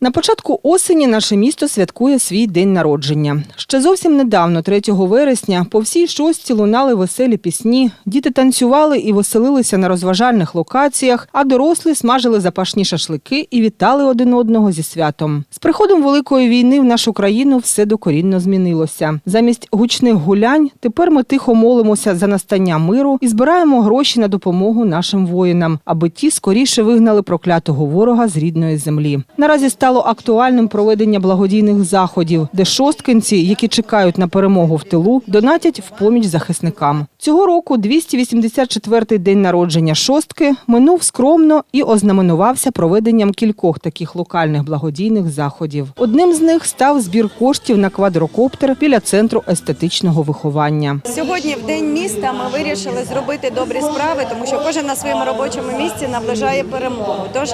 На початку осені наше місто святкує свій день народження. Ще зовсім недавно, 3 вересня, по всій шості лунали веселі пісні, діти танцювали і веселилися на розважальних локаціях, а дорослі смажили запашні шашлики і вітали один одного зі святом. З приходом Великої війни в нашу країну все докорінно змінилося. Замість гучних гулянь тепер ми тихо молимося за настання миру і збираємо гроші на допомогу нашим воїнам, аби ті скоріше вигнали проклятого ворога з рідної землі. Наразі стало актуальним проведення благодійних заходів, де шосткинці, які чекають на перемогу в тилу, донатять в поміч захисникам. Цього року 284-й день народження шостки минув скромно і ознаменувався проведенням кількох таких локальних благодійних заходів. Одним з них став збір коштів на квадрокоптер біля центру естетичного виховання. Сьогодні, в день міста, ми вирішили зробити добрі справи, тому що кожен на своєму робочому місці наближає перемогу. Тож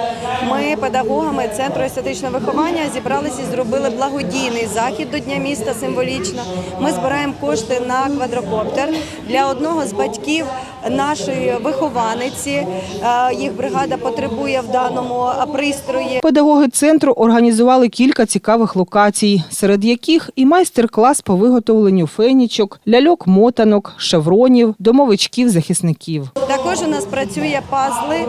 ми, педагогами центру естетичного виховання, зібралися і зробили благодійний захід до Дня міста символічно. Ми збираємо кошти на квадрокоптер для одного з батьків нашої вихованиці. Е, Їх бригада потребує в даному е, пристрої. Педагоги центру організували кілька цікавих локацій, серед яких і майстер-клас по виготовленню фенічок, ляльок-мотанок, шевронів, домовичків захисників. Також у нас працює пазли, е,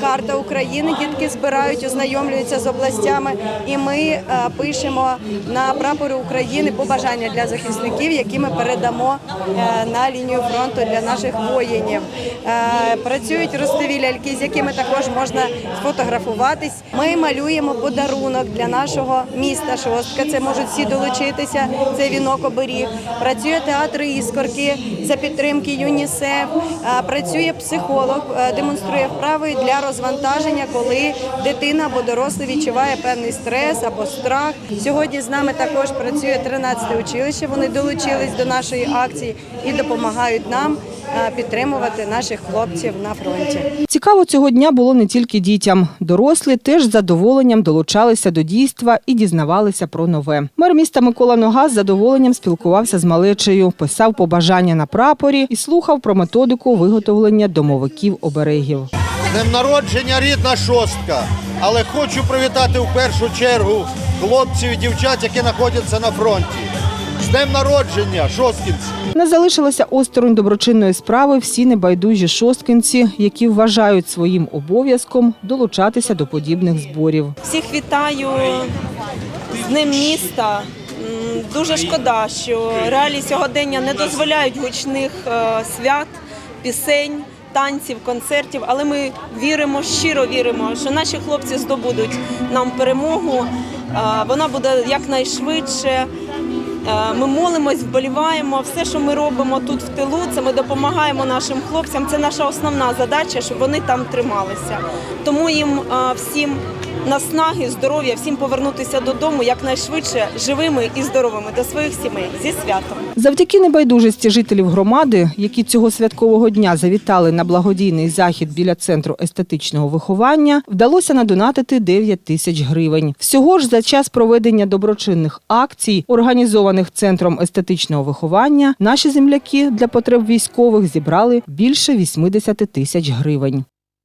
карта України. Дітки збирають, ознайомлюються з областями, і ми е, пишемо на прапори України побажання для захисників, які ми передамо е, на лінію фронту для наших воїнів. Працюють ростові ляльки, з якими також можна сфотографуватись. Ми малюємо подарунок для нашого міста Шостка. Це можуть всі долучитися. Це вінок оберіг. Працює театр іскорки за підтримки ЮНІСЕФ. Працює психолог, е, демонструє вправи для розвантаження, коли дитина або дорослий відчуває певний стрес або страх. Сьогодні з нами також працює 13 училище. Вони долучились до нашої акції і допомагають нам е, підтримувати наших хлопців на фронті. Цікаво цього дня було не тільки дітям. Дорослі теж з задоволенням долучалися до дійства і дізнавалися про нове. Мер міста Микола Нога з задоволенням спілкувався з малечею, писав побажання на прапорі і слухав про методику виготовлення домовиків оберегів. З Днем народження рідна шостка. Але хочу привітати в першу чергу хлопців і дівчат, які знаходяться на фронті. З Днем народження, шосткінці! Не залишилося осторонь доброчинної справи всі небайдужі шосткинці, які вважають своїм обов'язком долучатися до подібних зборів. Всіх вітаю з Днем міста. Дуже шкода, що реалії сьогодення не дозволяють гучних е, свят, пісень, танців, концертів, але ми віримо, щиро віримо, що наші хлопці здобудуть нам перемогу. Вона буде якнайшвидше. Ми молимось, вболіваємо. Все, що ми робимо тут в тилу, це ми допомагаємо нашим хлопцям. Це наша основна задача, щоб вони там трималися. Тому їм всім наснаги, здоров'я, всім повернутися додому якнайшвидше живими і здоровими до своїх сімей зі святом. Завдяки небайдужості жителів громади, які цього святкового дня завітали на благодійний захід біля центру естетичного виховання, вдалося надонатити 9 тисяч гривень. Всього ж за час проведення доброчинних акцій, організованих центром естетичного виховання, наші земляки для потреб військових зібрали більше 80 тисяч гривень.